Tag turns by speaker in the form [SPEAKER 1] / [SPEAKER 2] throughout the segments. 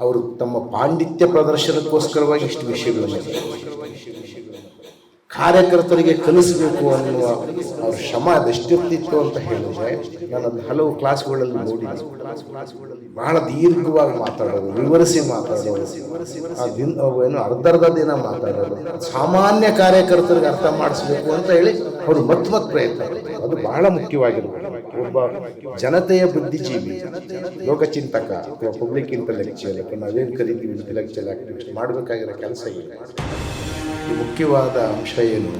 [SPEAKER 1] ಅವರು ತಮ್ಮ ಪಾಂಡಿತ್ಯ ಪ್ರದರ್ಶನಕ್ಕೋಸ್ಕರವಾಗಿ ಇಷ್ಟು ವಿಷಯಗಳನ್ನು ಕಾರ್ಯಕರ್ತರಿಗೆ ಕಲಿಸಬೇಕು ಅನ್ನುವ ಅವ್ರ ಶ್ರಮ ಅದೆಷ್ಟಿರ್ತಿತ್ತು ಅಂತ ಹೇಳಿದ್ರೆ ನಾನು ಹಲವು ಕ್ಲಾಸ್ಗಳಲ್ಲಿ ನೋಡಿ ಬಹಳ ದೀರ್ಘವಾಗಿ ಮಾತಾಡೋದು, ವಿವರಿಸಿ ಮಾತಾಡೋದು. ಏನು ಅರ್ಧರ್ಧ ದಿನ ಮಾತಾಡೋದು. ಸಾಮಾನ್ಯ ಕಾರ್ಯಕರ್ತರಿಗೆ ಅರ್ಥ ಮಾಡಿಸ್ಬೇಕು ಅಂತ ಹೇಳಿ ಅವರು ಮತ್ ಮತ್ ಪ್ರಯತ್ನ ಅದು ಬಹಳ ಮುಖ್ಯವಾಗಿರ್ಬೇಕು. ಒಬ್ಬ ಜನತೆಯ ಬುದ್ಧಿಜೀವಿ, ಲೋಕಚಿಂತಕ ಅಥವಾ ಪಬ್ಲಿಕ್ ಇಂಟೆಲೆಕ್ಚುಯಲ್ ಅಥವಾ ನಾವೇನು ಕರಿತೀವಿ ಇಂಟೆಲೆಕ್ಚುಯಲ್ ಆಕ್ಟಿವಿಸ್ಟ್ ಮಾಡಬೇಕಾಗಿರೋ ಕೆಲಸ ಏನು ಮುಖ್ಯವಾದ ಅಂಶ ಏನು?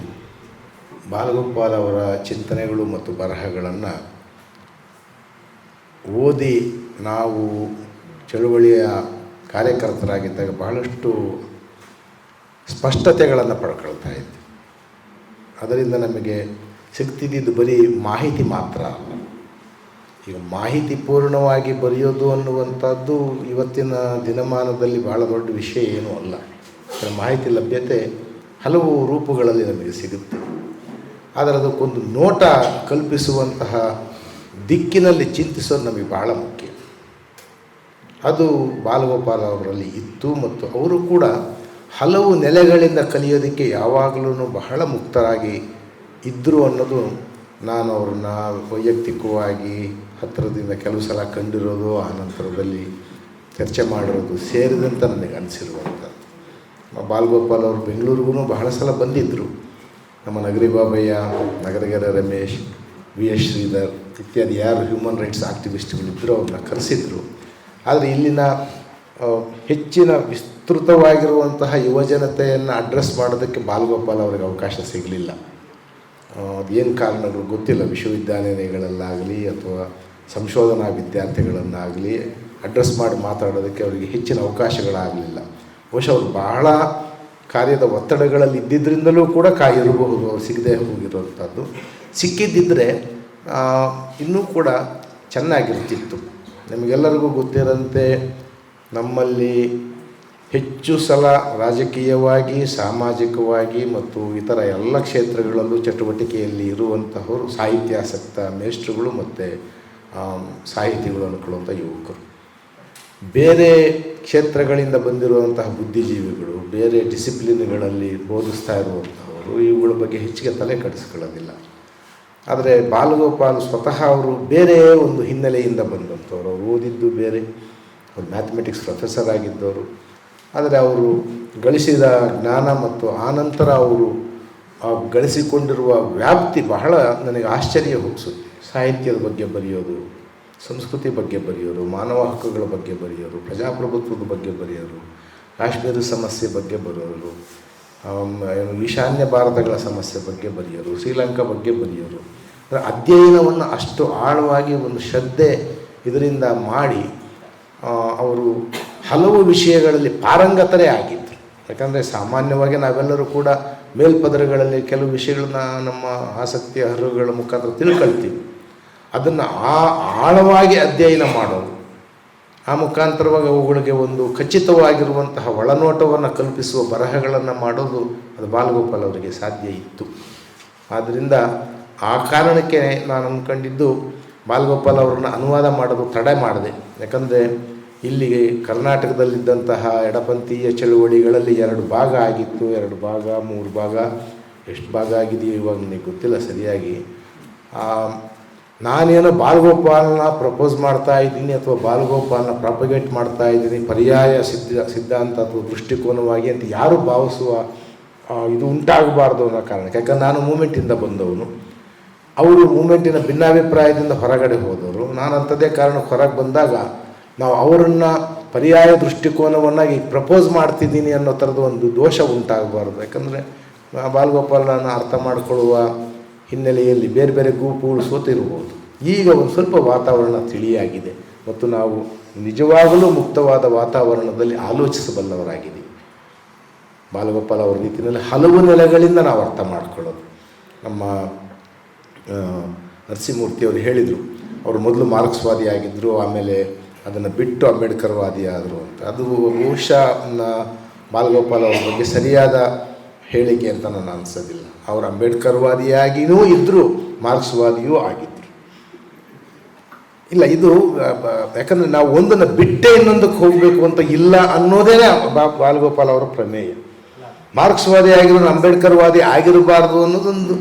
[SPEAKER 1] ಬಾಲಗೋಪಾಲ್ ಅವರ ಚಿಂತನೆಗಳು ಮತ್ತು ಬರಹಗಳನ್ನು ಓದಿ ನಾವು ಚಳುವಳಿಯ ಕಾರ್ಯಕರ್ತರಾಗಿದ್ದಾಗ ಬಹಳಷ್ಟು ಸ್ಪಷ್ಟತೆಗಳನ್ನು ಪಡ್ಕೊಳ್ತಾ ಇದ್ವಿ. ಅದರಿಂದ ನಮಗೆ ಸಿಗ್ತಿದ್ದಿದ್ದು ಬರೀ ಮಾಹಿತಿ ಮಾತ್ರ ಅಲ್ಲ. ಈಗ ಮಾಹಿತಿ ಪೂರ್ಣವಾಗಿ ಬರೆಯೋದು ಅನ್ನುವಂಥದ್ದು ಇವತ್ತಿನ ದಿನಮಾನದಲ್ಲಿ ಬಹಳ ದೊಡ್ಡ ವಿಷಯ ಏನೂ ಅಲ್ಲ. ಮಾಹಿತಿ ಲಭ್ಯತೆ ಹಲವು ರೂಪಗಳಲ್ಲಿ ನಮಗೆ ಸಿಗುತ್ತೆ. ಆದರೆ ಅದಕ್ಕೊಂದು ನೋಟ ಕಲ್ಪಿಸುವಂತಹ ದಿಕ್ಕಿನಲ್ಲಿ ಚಿಂತಿಸೋದು ನಮಗೆ ಬಹಳ ಮುಖ್ಯ. ಅದು ಬಾಲಗೋಪಾಲ ಅವರಲ್ಲಿ ಇತ್ತು ಮತ್ತು ಅವರು ಕೂಡ ಹಲವು ನೆಲೆಗಳಿಂದ ಕಲಿಯೋದಕ್ಕೆ ಯಾವಾಗಲೂ ಬಹಳ ಮುಕ್ತರಾಗಿ ಇದ್ದರು ಅನ್ನೋದು ನಾನು ಅವ್ರನ್ನ ವೈಯಕ್ತಿಕವಾಗಿ ಹತ್ತಿರದಿಂದ ಕೆಲವು ಸಲ ಕಂಡಿರೋದು, ಆ ನಂತರದಲ್ಲಿ ಚರ್ಚೆ ಮಾಡಿರೋದು ಸೇರಿದಂತ ನನಗೆ ಅನಿಸಿರುವಂಥದ್ದು. ಬಾಲಗೋಪಾಲ್ ಅವರು ಬೆಂಗಳೂರಿಗೂ ಬಹಳ ಸಲ ಬಂದಿದ್ದರು ನಮ್ಮ ನಗರಿ ಬಾಬಯ್ಯ, ನಗರಗೆರೆ ರಮೇಶ್ ವಿ ಎಸ್ ಶ್ರೀಧರ್ ಇತ್ಯಾದಿ ಯಾರು ಹ್ಯೂಮನ್ ರೈಟ್ಸ್ ಆಕ್ಟಿವಿಸ್ಟ್ಗಳಿದ್ದರು ಅವ್ರನ್ನ ಕರೆಸಿದ್ರು. ಆದರೆ ಇಲ್ಲಿನ ಹೆಚ್ಚಿನ ವಿಸ್ತೃತವಾಗಿರುವಂತಹ ಯುವಜನತೆಯನ್ನು ಅಡ್ರೆಸ್ ಮಾಡೋದಕ್ಕೆ ಬಾಲಗೋಪಾಲ್ ಅವರಿಗೆ ಅವಕಾಶ ಸಿಗಲಿಲ್ಲ. ಅದೇನು ಕಾರಣಗಳು ಗೊತ್ತಿಲ್ಲ, ವಿಶ್ವವಿದ್ಯಾನಿಲಯಗಳಲ್ಲಾಗಲಿ ಅಥವಾ ಸಂಶೋಧನಾ ವಿದ್ಯಾರ್ಥಿಗಳನ್ನಾಗಲಿ ಅಡ್ರೆಸ್ ಮಾಡಿ ಮಾತಾಡೋದಕ್ಕೆ ಅವರಿಗೆ ಹೆಚ್ಚಿನ ಅವಕಾಶಗಳಾಗಲಿಲ್ಲ. ಬಹುಶಃ ಅವರು ಬಹಳ ಕಾರ್ಯದ ಒತ್ತಡಗಳಲ್ಲಿ ಇದ್ದಿದ್ದರಿಂದಲೂ ಕೂಡ ಕಾಯಿರಬಹುದು, ಅವ್ರು ಸಿಗದೆ ಹೋಗಿರುವಂಥದ್ದು. ಸಿಕ್ಕಿದ್ದಿದ್ದರೆ ಇನ್ನೂ ಕೂಡ ಚೆನ್ನಾಗಿರ್ತಿತ್ತು. ನಿಮಗೆಲ್ಲರಿಗೂ ಗೊತ್ತಿರೋಂತೆ, ನಮ್ಮಲ್ಲಿ ಹೆಚ್ಚು ಸಲ ರಾಜಕೀಯವಾಗಿ, ಸಾಮಾಜಿಕವಾಗಿ ಮತ್ತು ಇತರ ಎಲ್ಲ ಕ್ಷೇತ್ರಗಳಲ್ಲೂ ಚಟುವಟಿಕೆಯಲ್ಲಿ ಇರುವಂತಹವರು ಸಾಹಿತ್ಯಾಸಕ್ತ ಮೇಷ್ಟ್ರುಗಳು ಮತ್ತು ಸಾಹಿತಿಗಳು ಅನ್ಕೊಳ್ಳುವಂಥ ಯುವಕರು. ಬೇರೆ ಕ್ಷೇತ್ರಗಳಿಂದ ಬಂದಿರುವಂತಹ ಬುದ್ಧಿಜೀವಿಗಳು, ಬೇರೆ ಡಿಸಿಪ್ಲಿನ್ಗಳಲ್ಲಿ ಬೋಧಿಸ್ತಾ ಇರುವಂಥವರು ಇವುಗಳ ಬಗ್ಗೆ ಹೆಚ್ಚಿಗೆ ತಲೆ ಕಡಿಸ್ಕೊಳ್ಳೋದಿಲ್ಲ. ಆದರೆ ಬಾಲಗೋಪಾಲ್ ಸ್ವತಃ ಅವರು ಬೇರೆ ಒಂದು ಹಿನ್ನೆಲೆಯಿಂದ ಬಂದಂಥವ್ರು ಅವರು ಓದಿದ್ದು ಬೇರೆ, ಅವ್ರು ಮ್ಯಾಥಮೆಟಿಕ್ಸ್ ಪ್ರೊಫೆಸರ್ ಆಗಿದ್ದವರು. ಆದರೆ ಅವರು ಗಳಿಸಿದ ಜ್ಞಾನ ಮತ್ತು ಆನಂತರ ಅವರು ಗಳಿಸಿಕೊಂಡಿರುವ ವ್ಯಾಪ್ತಿ ಬಹಳ ನನಗೆ ಆಶ್ಚರ್ಯ ಹುಟ್ಟಿಸುತ್ತೆ. ಸಾಹಿತ್ಯದ ಬಗ್ಗೆ ಬರೆಯೋದು, ಸಂಸ್ಕೃತಿ ಬಗ್ಗೆ ಬರೆಯೋರು ಮಾನವ ಹಕ್ಕುಗಳ ಬಗ್ಗೆ ಬರೆಯೋರು ಪ್ರಜಾಪ್ರಭುತ್ವದ ಬಗ್ಗೆ ಬರೆಯೋರು ಕಾಶ್ಮೀರದ ಸಮಸ್ಯೆ ಬಗ್ಗೆ ಬರೆಯೋರು ಈಶಾನ್ಯ ಭಾರತಗಳ ಸಮಸ್ಯೆ ಬಗ್ಗೆ ಬರೆಯೋರು ಶ್ರೀಲಂಕಾ ಬಗ್ಗೆ ಬರೆಯೋರು ಅಧ್ಯಯನವನ್ನು ಅಷ್ಟು ಆಳವಾಗಿ ಒಂದು ಶ್ರದ್ಧೆ ಇದರಿಂದ ಮಾಡಿ ಅವರು ಹಲವು ವಿಷಯಗಳಲ್ಲಿ ಪಾರಂಗತರೇ ಆಗಿದ್ದರು ಯಾಕಂದರೆ ಸಾಮಾನ್ಯವಾಗಿ ನಾವೆಲ್ಲರೂ ಕೂಡ ಮೇಲ್ಪದರಗಳಲ್ಲಿ ಕೆಲವು ವಿಷಯಗಳನ್ನ ನಮ್ಮ ಆಸಕ್ತಿಯ ಹರಿವುಗಳ ಮುಖಾಂತರ ತಿಳ್ಕೊಳ್ತೀವಿ. ಅದನ್ನು ಆ ಆಳವಾಗಿ ಅಧ್ಯಯನ ಮಾಡೋದು, ಆ ಮುಖಾಂತರವಾಗಿ ಅವುಗಳಿಗೆ ಒಂದು ಖಚಿತವಾಗಿರುವಂತಹ ಒಳನೋಟವನ್ನು ಕಲ್ಪಿಸುವ ಬರಹಗಳನ್ನು ಮಾಡೋದು ಅದು ಬಾಲಗೋಪಾಲ್ ಅವರಿಗೆ ಸಾಧ್ಯ ಇತ್ತು. ಆದ್ದರಿಂದ ಆ ಕಾರಣಕ್ಕೆ ನಾನು ಅಂದ್ಕೊಂಡಿದ್ದು ಬಾಲಗೋಪಾಲ್ ಅವರನ್ನು ಅನುವಾದ ಮಾಡೋದು ತಡೆ ಮಾಡಿದೆ. ಯಾಕಂದರೆ ಇಲ್ಲಿಗೆ ಕರ್ನಾಟಕದಲ್ಲಿದ್ದಂತಹ ಎಡಪಂಥೀಯ ಚಳುವಳಿಗಳಲ್ಲಿ ಎರಡು ಭಾಗ ಆಗಿತ್ತು. ಎರಡು ಭಾಗ, ಮೂರು ಭಾಗ, ಎಷ್ಟು ಭಾಗ ಆಗಿದೆಯೋ ಇವಾಗ ನನಗೆ ಗೊತ್ತಿಲ್ಲ ಸರಿಯಾಗಿ. ನಾನೇನೋ ಬಾಲಗೋಪಾಲನ ಪ್ರಪೋಸ್ ಮಾಡ್ತಾ ಇದ್ದೀನಿ ಅಥವಾ ಬಾಲಗೋಪಾಲನ ಪ್ರಾಪಗೇಟ್ ಮಾಡ್ತಾ ಇದ್ದೀನಿ, ಪರ್ಯಾಯ ಸಿದ್ಧ, ಸಿದ್ಧಾಂತ ಅಥವಾ ದೃಷ್ಟಿಕೋನವಾಗಿ ಅಂತ ಯಾರು ಭಾವಿಸುವ ಇದು ಉಂಟಾಗಬಾರ್ದು ಅನ್ನೋ ಕಾರಣಕ್ಕೆ ಯಾಕಂದ್ರೆ ನಾನು ಮೂಮೆಂಟಿಂದ ಬಂದವನು. ಅವರು ಮೂಮೆಂಟಿನ ಭಿನ್ನಾಭಿಪ್ರಾಯದಿಂದ ಹೊರಗಡೆ ಹೋದವರು. ನಾನು ಅಂಥದ್ದೇ ಕಾರಣಕ್ಕೆ ಹೊರಗೆ ಬಂದಾಗ ನಾವು ಅವರನ್ನು ಪರ್ಯಾಯ ದೃಷ್ಟಿಕೋನವನ್ನಾಗಿ ಪ್ರಪೋಸ್ ಮಾಡ್ತಿದ್ದೀನಿ ಅನ್ನೋ ಥರದ ಒಂದು ದೋಷ ಉಂಟಾಗಬಾರ್ದು. ಯಾಕಂದರೆ ಬಾಲಗೋಪಾಲನ ಅರ್ಥ ಮಾಡಿಕೊಳ್ಳುವ ಹಿನ್ನೆಲೆಯಲ್ಲಿ ಬೇರೆ ಬೇರೆ ಗುಂಪುಗಳು ಸೋತಿರ್ಬೋದು. ಈಗ ಒಂದು ಸ್ವಲ್ಪ ವಾತಾವರಣ ತಿಳಿಯಾಗಿದೆ ಮತ್ತು ನಾವು ನಿಜವಾಗಲೂ ಮುಕ್ತವಾದ ವಾತಾವರಣದಲ್ಲಿ ಆಲೋಚಿಸಬಲ್ಲವರಾಗಿದ್ದೀವಿ. ಬಾಲಗೋಪಾಲ್ ಅವರ ರೀತಿಯಲ್ಲಿ ಹಲವು ನೆಲೆಗಳಿಂದ ನಾವು ಅರ್ಥ ಮಾಡಿಕೊಳ್ಳೋದು. ನಮ್ಮ ನರಸಿಂಹಮೂರ್ತಿಯವರು ಹೇಳಿದರು. ಅವರು ಮೊದಲು ಮಾರ್ಕ್ಸ್ವಾದಿ ಆಗಿದ್ದರು ಆಮೇಲೆ ಅದನ್ನು ಬಿಟ್ಟು ಅಂಬೇಡ್ಕರ್ವಾದಿ ಆದರು ಅಂತ. ಅದು ಬಹುಶಃ ಬಾಲಗೋಪಾಲ್ ಅವ್ರ ಬಗ್ಗೆ ಸರಿಯಾದ ಹೇಳಿಕೆ ಅಂತ ನಾನು ಅನಿಸೋದಿಲ್ಲ. ಅವರು ಅಂಬೇಡ್ಕರ್ವಾದಿಯಾಗಿಯೂ ಇದ್ದರು ಮಾರ್ಕ್ಸ್ವಾದಿಯೂ ಆಗಿದ್ದರು ಇಲ್ಲ, ಇದು ಯಾಕಂದರೆ ನಾವು ಒಂದನ್ನು ಬಿಟ್ಟೆ ಇನ್ನೊಂದಕ್ಕೆ ಹೋಗಬೇಕು ಅಂತ ಇಲ್ಲ ಅನ್ನೋದೇ ಬಾಲಗೋಪಾಲ್ ಅವರ ಪ್ರಮೇಯ. ಮಾರ್ಕ್ಸ್ವಾದಿ ಆಗಿರೋ ಅಂಬೇಡ್ಕರ್ವಾದಿ ಆಗಿರಬಾರ್ದು ಅನ್ನೋದೊಂದು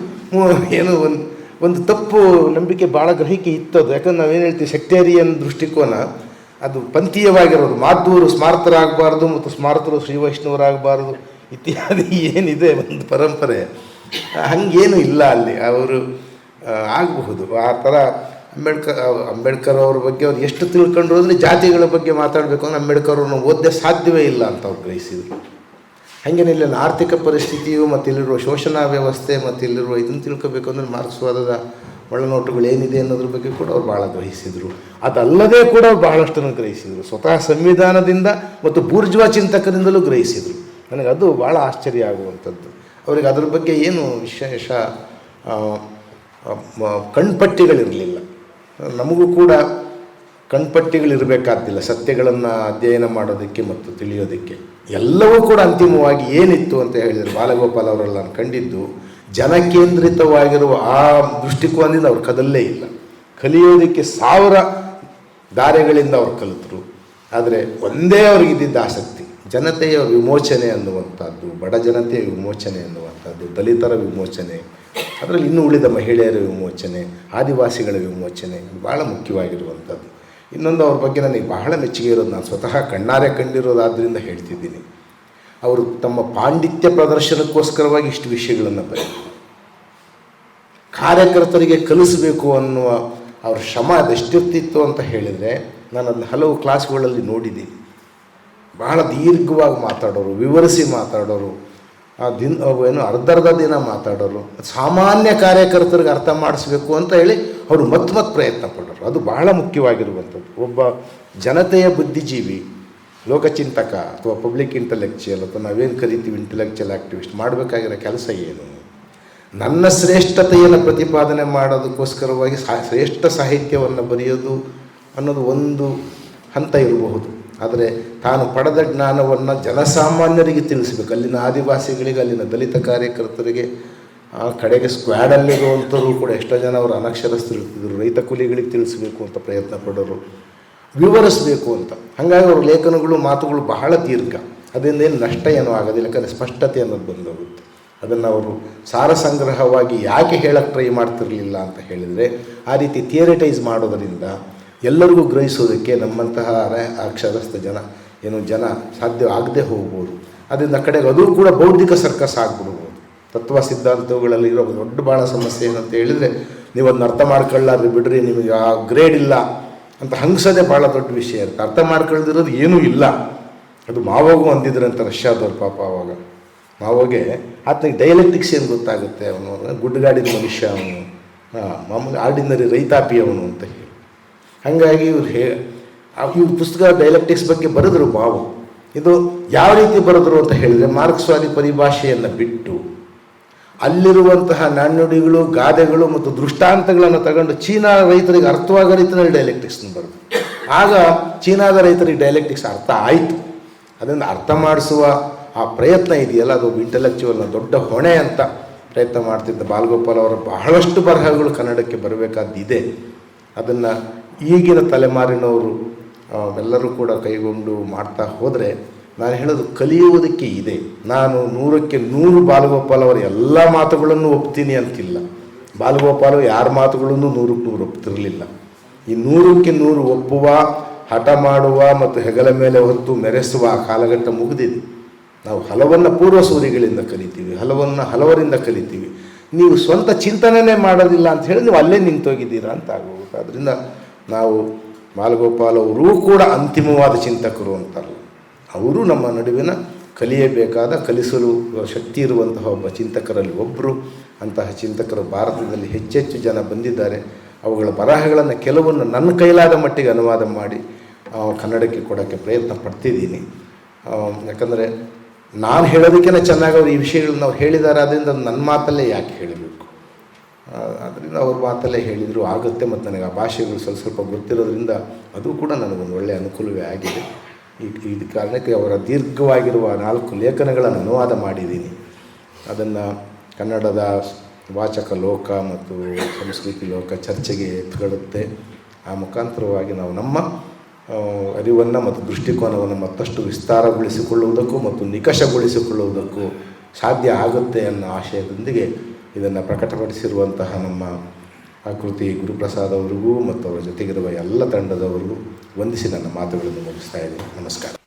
[SPEAKER 1] ಏನು ಒಂದು ಒಂದು ತಪ್ಪು ನಂಬಿಕೆ ಭಾಳ ಗ್ರಹಿಕೆ ಇತ್ತದು ಯಾಕಂದ್ರೆ ನಾವೇನು ಹೇಳ್ತೀವಿ, ಸೆಕ್ಟೇರಿಯನ್ ದೃಷ್ಟಿಕೋನ ಅದು ಪಂಥೀಯವಾಗಿರೋದು. ಮಾತೂರು ಸ್ಮಾರ್ತರಾಗಬಾರ್ದು ಮತ್ತು ಸ್ಮಾರ್ತರು ಶ್ರೀ ವೈಷ್ಣವರಾಗಬಾರ್ದು ಇತ್ಯಾದಿ ಏನಿದೆ ಒಂದು ಪರಂಪರೆ. ಹಂಗೇನು ಇಲ್ಲ ಅಲ್ಲಿ. ಅವರು ಆಗಬಹುದು. ಆ ಥರ ಅಂಬೇಡ್ಕರ್ ಅಂಬೇಡ್ಕರ್ ಅವ್ರ ಬಗ್ಗೆ ಅವ್ರು ಎಷ್ಟು ತಿಳ್ಕೊಂಡ್ರು ಅಂದರೆ ಜಾತಿಗಳ ಬಗ್ಗೆ ಮಾತಾಡಬೇಕು ಅಂದರೆ ಅಂಬೇಡ್ಕರ್ ಅವ್ರನ್ನ ಓದದೆ ಸಾಧ್ಯವೇ ಇಲ್ಲ ಅಂತ ಅವ್ರು ಗ್ರಹಿಸಿದರು. ಹಾಗೇನೆ ಇಲ್ಲಿನ ಆರ್ಥಿಕ ಪರಿಸ್ಥಿತಿಯು ಮತ್ತು ಇಲ್ಲಿರುವ ಶೋಷಣಾ ವ್ಯವಸ್ಥೆ ಮತ್ತು ಇಲ್ಲಿರುವ ಇದನ್ನು ತಿಳ್ಕೊಬೇಕು ಅಂದರೆ ಮಾರ್ಕ್ಸ್ವಾದದ ಒಳನೋಟಗಳು ಏನಿದೆ ಅನ್ನೋದ್ರ ಬಗ್ಗೆ ಕೂಡ ಅವ್ರು ಭಾಳ ಗ್ರಹಿಸಿದರು. ಅದಲ್ಲದೆ ಕೂಡ ಅವ್ರು ಬಹಳಷ್ಟನ್ನು ಗ್ರಹಿಸಿದರು. ಸ್ವತಃ ಸಂವಿಧಾನದಿಂದ ಮತ್ತು ಬೂರ್ಜ್ವಾ ಚಿಂತಕರಿಂದಲೂ ಗ್ರಹಿಸಿದರು. ನನಗೆ ಅದು ಭಾಳ ಆಶ್ಚರ್ಯ ಆಗುವಂಥದ್ದು. ಅವರಿಗೆ ಅದರ ಬಗ್ಗೆ ಏನು ವಿಶೇಷ ಕಣ್ಪಟ್ಟಿಗಳಿರಲಿಲ್ಲ. ನಮಗೂ ಕೂಡ ಕಣ್ಪಟ್ಟಿಗಳಿರಬೇಕಾದ್ದಿಲ್ಲ ಸತ್ಯಗಳನ್ನು ಅಧ್ಯಯನ ಮಾಡೋದಕ್ಕೆ ಮತ್ತು ತಿಳಿಯೋದಕ್ಕೆ. ಎಲ್ಲವೂ ಕೂಡ ಅಂತಿಮವಾಗಿ ಏನಿತ್ತು ಅಂತ ಹೇಳಿದರೆ. ಬಾಲಗೋಪಾಲ್ ಅವರೆಲ್ಲ, ನಾನು ಕಂಡಿದ್ದು. ಜನಕೇಂದ್ರಿತವಾಗಿರುವ ಆ ದೃಷ್ಟಿಕೋನದಿಂದ ಅವ್ರು ಕದಲ್ಲೇ ಇಲ್ಲ. ಕಲಿಯೋದಕ್ಕೆ ಸಾವಿರ ದಾರಿಗಳಿಂದ ಅವ್ರು ಕಲಿತರು. ಆದರೆ ಒಂದೇ ಅವ್ರಿಗಿದ್ದಿದ್ದ ಆಸಕ್ತಿ, ಜನತೆಯ ವಿಮೋಚನೆ ಅನ್ನುವಂಥದ್ದು, ಬಡ ಜನತೆಯ ವಿಮೋಚನೆ ಅನ್ನುವಂಥದ್ದು, ದಲಿತರ ವಿಮೋಚನೆ, ಅದರಲ್ಲಿ ಇನ್ನೂ ಉಳಿದ ಮಹಿಳೆಯರ ವಿಮೋಚನೆ, ಆದಿವಾಸಿಗಳ ವಿಮೋಚನೆ ಭಾಳ ಮುಖ್ಯವಾಗಿರುವಂಥದ್ದು. ಇನ್ನೊಂದು ಅವ್ರ ಬಗ್ಗೆ ನನಗೆ ಬಹಳ ಮೆಚ್ಚುಗೆ ಇರೋದು, ನಾನು ಸ್ವತಃ ಕಣ್ಣಾರೆ ಕಂಡಿರೋದಾದ್ದರಿಂದ ಹೇಳ್ತಿದ್ದೀನಿ. ಅವರು ತಮ್ಮ ಪಾಂಡಿತ್ಯ ಪ್ರದರ್ಶನಕ್ಕೋಸ್ಕರವಾಗಿ ಇಷ್ಟು ವಿಷಯಗಳನ್ನು ಬರೀತಾರೆ ಕಾರ್ಯಕರ್ತರಿಗೆ ಕಲಿಸಬೇಕು ಅನ್ನುವ ಅವ್ರ ಶ್ರಮ ಅದೆಷ್ಟಿರ್ತಿತ್ತು ಅಂತ ಹೇಳಿದರೆ ನಾನು ಅದನ್ನ ಹಲವು ಕ್ಲಾಸ್ಗಳಲ್ಲಿ ನೋಡಿದ್ದೀನಿ. ಬಹಳ ದೀರ್ಘವಾಗಿ ಮಾತಾಡೋರು, ವಿವರಿಸಿ ಮಾತಾಡೋರು, ಆ ದಿನ ಏನು ಅರ್ಧರ್ಧ ದಿನ ಮಾತಾಡೋರು, ಸಾಮಾನ್ಯ ಕಾರ್ಯಕರ್ತರಿಗೆ ಅರ್ಥ ಮಾಡಿಸ್ಬೇಕು ಅಂತ ಹೇಳಿ ಅವರು ಮತ್ತೆ ಮತ್ತೆ ಪ್ರಯತ್ನ ಪಡೋರು. ಅದು ಬಹಳ ಮುಖ್ಯವಾಗಿರುವಂಥದ್ದು. ಒಬ್ಬ ಜನತೆಯ ಬುದ್ಧಿಜೀವಿ, ಲೋಕಚಿಂತಕ ಅಥವಾ ಪಬ್ಲಿಕ್ ಇಂಟಲೆಕ್ಚುಯಲ್ ಅಥವಾ ನಾವೇನು ಕರಿತೀವಿ ಇಂಟಲೆಕ್ಚುಯಲ್ ಆ್ಯಕ್ಟಿವಿಸ್ಟ್ ಮಾಡಬೇಕಾಗಿರೋ ಕೆಲಸ ಏನು? ನನ್ನ ಶ್ರೇಷ್ಠತೆಯನ್ನು ಪ್ರತಿಪಾದನೆ ಮಾಡೋದಕ್ಕೋಸ್ಕರವಾಗಿ ಸಾ, ಶ್ರೇಷ್ಠ ಸಾಹಿತ್ಯವನ್ನು ಬರೆಯೋದು ಅನ್ನೋದು ಒಂದು ಹಂತ ಇರಬಹುದು. ಆದರೆ ತಾನು ಪಡೆದ ಜ್ಞಾನವನ್ನು ಜನಸಾಮಾನ್ಯರಿಗೆ ತಿಳಿಸಬೇಕು. ಅಲ್ಲಿನ ಆದಿವಾಸಿಗಳಿಗೆ, ಅಲ್ಲಿನ ದಲಿತ ಕಾರ್ಯಕರ್ತರಿಗೆ, ಆ ಕಡೆಗೆ ಸ್ಕ್ವಾಡಲ್ಲಿರುವಂಥವ್ರು ಕೂಡ ಎಷ್ಟೋ ಜನ ಅವರು ಅನಕ್ಷರಸ್ಥರು ರೈತ ಕೂಲಿಗಳಿಗೆ ತಿಳಿಸಬೇಕು ಅಂತ ಪ್ರಯತ್ನ ಪಡೋರು. ವಿವರಿಸಬೇಕು ಅಂತ. ಹಾಗಾಗಿ ಅವ್ರ ಲೇಖನಗಳು, ಮಾತುಗಳು ಬಹಳ ದೀರ್ಘ. ಅದರಿಂದ ಏನು ನಷ್ಟ ಏನೂ ಆಗೋದಿಲ್ಲ. ಯಾಕಂದರೆ ಸ್ಪಷ್ಟತೆ ಅನ್ನೋದು ಬಂದೋಗುತ್ತೆ. ಅದನ್ನು ಅವರು ಸಾರ ಸಂಗ್ರಹವಾಗಿ ಯಾಕೆ ಹೇಳಕ್ಕೆ ಟ್ರೈ ಮಾಡ್ತಿರಲಿಲ್ಲ ಅಂತ ಹೇಳಿದರೆ, ಆ ರೀತಿ ಥಿಯರಿಟೈಸ್ ಮಾಡೋದರಿಂದ ಎಲ್ಲರಿಗೂ ಗ್ರಹಿಸೋದಕ್ಕೆ ನಮ್ಮಂತಹ ಅಕ್ಷರಸ್ಥ ಜನ, ಏನು ಜನ ಸಾಧ್ಯ ಆಗದೆ ಹೋಗ್ಬೋದು. ಅದರಿಂದ ಕಡೆಗೆ ಅದು ಕೂಡ ಬೌದ್ಧಿಕ ಸರ್ಕಸ್ ಆಗಿಬಿಡ್ಬೋದು. ತತ್ವ ಸಿದ್ಧಾಂತಗಳಲ್ಲಿ ಇರೋ ದೊಡ್ಡ ಭಾಳ ಸಮಸ್ಯೆ ಏನಂತ ಹೇಳಿದರೆ ನೀವು ಅದನ್ನ ಅರ್ಥ ಮಾಡ್ಕೊಳ್ಳಾರ್ರಿ ಬಿಡ್ರಿ, ನಿಮಗೆ ಆ ಗ್ರೇಡ್ ಇಲ್ಲ ಅಂತ ಹಂಗ್ಸೋದೇ ಭಾಳ ದೊಡ್ಡ ವಿಷಯ ಇರುತ್ತೆ. ಅರ್ಥ ಮಾಡ್ಕೊಳ್ದಿರೋದು ಏನೂ ಇಲ್ಲ. ಅದು ಮಾವಾಗೂ ಅಂದಿದ್ರಂತ ರಷ್ಯಾದವ್ರು ಪಾಪ ಅವಾಗ ಆತನಿಗೆ ಡೈಲೆಕ್ಟಿಕ್ಸ್ ಏನು ಗೊತ್ತಾಗುತ್ತೆ ಅವನು? ಗುಡ್ಡಗಾಡಿದ ಮನುಷ್ಯ ಅವನು. ಹಾಂ, ಮಾಮೂಲಿ ಆರ್ಡಿನರಿ ರೈತಾಪಿ ಅವನು ಅಂತ ಹೇಳಿ. ಹಾಗಾಗಿ ಇವ್ರು ಹೇ ಇವ್ರ ಪುಸ್ತಕ ಡೈಲೆಕ್ಟಿಕ್ಸ್ ಬಗ್ಗೆ ಬರೆದ್ರು ಬಾವು ಇದು ಯಾವ ರೀತಿ ಬರೆದ್ರು ಅಂತ ಹೇಳಿದರೆ ಮಾರ್ಕ್ಸ್ವಾದಿ ಪರಿಭಾಷೆಯನ್ನು ಬಿಟ್ಟು ಅಲ್ಲಿರುವಂತಹ ನಾಣ್ಣುಡಿಗಳು, ಗಾದೆಗಳು ಮತ್ತು ದೃಷ್ಟಾಂತಗಳನ್ನು ತಗೊಂಡು ಚೀನಾ ರೈತರಿಗೆ ಅರ್ಥವಾಗೋ ರೀತಿಯಲ್ಲಿ ಡೈಲೆಕ್ಟಿಕ್ಸ್ನ ಬರೆದು ಆಗ ಚೀನಾದ ರೈತರಿಗೆ ಡೈಲೆಕ್ಟಿಕ್ಸ್ ಅರ್ಥ ಆಯಿತು. ಅದನ್ನು ಅರ್ಥ ಮಾಡಿಸುವ ಆ ಪ್ರಯತ್ನ ಇದೆಯಲ್ಲ, ಅದು ಇಂಟೆಲೆಕ್ಚುವಲ್ನ ದೊಡ್ಡ ಹೊಣೆ ಅಂತ ಪ್ರಯತ್ನ ಮಾಡ್ತಿದ್ದ ಬಾಲಗೋಪಾಲ್ ಅವರು. ಬಹಳಷ್ಟು ಬರಹಗಳು ಕನ್ನಡಕ್ಕೆ ಬರಬೇಕಾದ್ದಿದೆ. ಅದನ್ನು ಈಗಿನ ತಲೆಮಾರಿನವರು ಎಲ್ಲರೂ ಕೂಡ ಕೈಗೊಂಡು ಮಾಡ್ತಾ ಹೋದರೆ ನಾನು ಹೇಳೋದು ಕಲಿಯುವುದಕ್ಕೆ ಇದೆ. ನಾನು ನೂರಕ್ಕೆ ನೂರು ಬಾಲಗೋಪಾಲ್ ಅವರ ಎಲ್ಲ ಮಾತುಗಳನ್ನು ಒಪ್ತೀನಿ ಅಂತಿಲ್ಲ. ಬಾಲಗೋಪಾಲು ಯಾರ ಮಾತುಗಳನ್ನು ನೂರಕ್ಕೆ ನೂರು ಒಪ್ತಿರಲಿಲ್ಲ. ಈ ನೂರಕ್ಕೆ ನೂರು ಒಪ್ಪುವ, ಹಠ ಮಾಡುವ ಮತ್ತು ಹೆಗಲ ಮೇಲೆ ಹೊತ್ತು ಮೆರೆಸುವ ಕಾಲಘಟ್ಟ ಮುಗಿದಿದೆ. ನಾವು ಹಲವನ್ನು ಪೂರ್ವ ಸೂರಿಗಳಿಂದ ಕಲಿತೀವಿ, ಹಲವನ್ನು ಹಲವರಿಂದ ಕಲಿತೀವಿ. ನೀವು ಸ್ವಂತ ಚಿಂತನೆ ಮಾಡೋದಿಲ್ಲ ಅಂತ ಹೇಳಿ ನೀವು ಅಲ್ಲೇ ನಿಂತೋಗಿದ್ದೀರಾ ಅಂತ ಆಗೋಗುತ್ತೆ ಅದರಿಂದ ನಾವು ಬಾಲಗೋಪಾಲ್ ಅವರೂ ಕೂಡ ಅಂತಿಮವಾದ ಚಿಂತಕರು ಅಂತಲ್ಲ ಅವರು ನಮ್ಮ ನಡುವಿನ ಕಲಿಯಬೇಕಾದ, ಕಲಿಸಲು ಶಕ್ತಿ ಇರುವಂತಹ ಒಬ್ಬ ಚಿಂತಕರಲ್ಲಿ ಒಬ್ಬರು ಅಂತಹ ಚಿಂತಕರು ಭಾರತದಲ್ಲಿ ಹೆಚ್ಚೆಚ್ಚು ಜನ ಬಂದಿದ್ದಾರೆ. ಅವುಗಳ ಬರಹಗಳನ್ನು ಕೆಲವನ್ನು ನನ್ನ ಕೈಲಾದ ಮಟ್ಟಿಗೆ ಅನುವಾದ ಮಾಡಿ ಕನ್ನಡಕ್ಕೆ ಕೊಡೋಕ್ಕೆ ಪ್ರಯತ್ನ ಪಡ್ತಿದ್ದೀನಿ. ಯಾಕಂದರೆ ನಾನು ಹೇಳೋದಕ್ಕಿಂತ ಚೆನ್ನಾಗಿ ಅವ್ರು ಈ ವಿಷಯಗಳನ್ನ ಅವ್ರು ಹೇಳಿದ್ದಾರೆ ಅದರಿಂದ ನನ್ನ ಮಾತಲ್ಲೇ ಯಾಕೆ ಹೇಳಬೇಕು? ಅದರಿಂದ ಅವ್ರ ಮಾತಲ್ಲೇ ಹೇಳಿದರು, ಆಗುತ್ತೆ ಮತ್ತು ನನಗೆ ಆ ಭಾಷೆಗಳು ಸ್ವಲ್ಪ ಸ್ವಲ್ಪ ಗೊತ್ತಿರೋದ್ರಿಂದ ಅದು ಕೂಡ ನನಗೊಂದು ಒಳ್ಳೆಯ ಅನುಕೂಲವೇ ಆಗಿದೆ. ಈ, ಇದು ಕಾರಣಕ್ಕೆ ಅವರ ದೀರ್ಘವಾಗಿರುವ ನಾಲ್ಕು ಲೇಖನಗಳನ್ನು ಅನುವಾದ ಮಾಡಿದ್ದೀನಿ. ಅದನ್ನು ಕನ್ನಡದ ವಾಚಕ ಲೋಕ ಮತ್ತು ಸಂಸ್ಕೃತಿ ಲೋಕ ಚರ್ಚೆಗೆ ಎತ್ಕೊಳ್ಳುತ್ತೆ ಆ ಮುಖಾಂತರವಾಗಿ ನಾವು ನಮ್ಮ ಅರಿವನ್ನು ಮತ್ತು ದೃಷ್ಟಿಕೋನವನ್ನು ಮತ್ತಷ್ಟು ವಿಸ್ತಾರಗೊಳಿಸಿಕೊಳ್ಳುವುದಕ್ಕೂ ಮತ್ತು ನಿಕಷಗೊಳಿಸಿಕೊಳ್ಳುವುದಕ್ಕೂ ಸಾಧ್ಯ ಆಗುತ್ತೆ ಅನ್ನೋ ಆಶಯದೊಂದಿಗೆ ಇದನ್ನು ಪ್ರಕಟಪಡಿಸಿರುವಂತಹ ನಮ್ಮ ಆಕೃತಿ ಗುರುಪ್ರಸಾದ್ ಅವರಿಗೂ ಮತ್ತು ಅವರ ಜೊತೆಗಿರುವ ಎಲ್ಲ ತಂಡದವರಿಗೂ ವಂದಿಸಿ ನನ್ನ ಮಾತುಗಳನ್ನು ಮುಗಿಸ್ತಾ ಇದ್ದೀನಿ. ನಮಸ್ಕಾರ.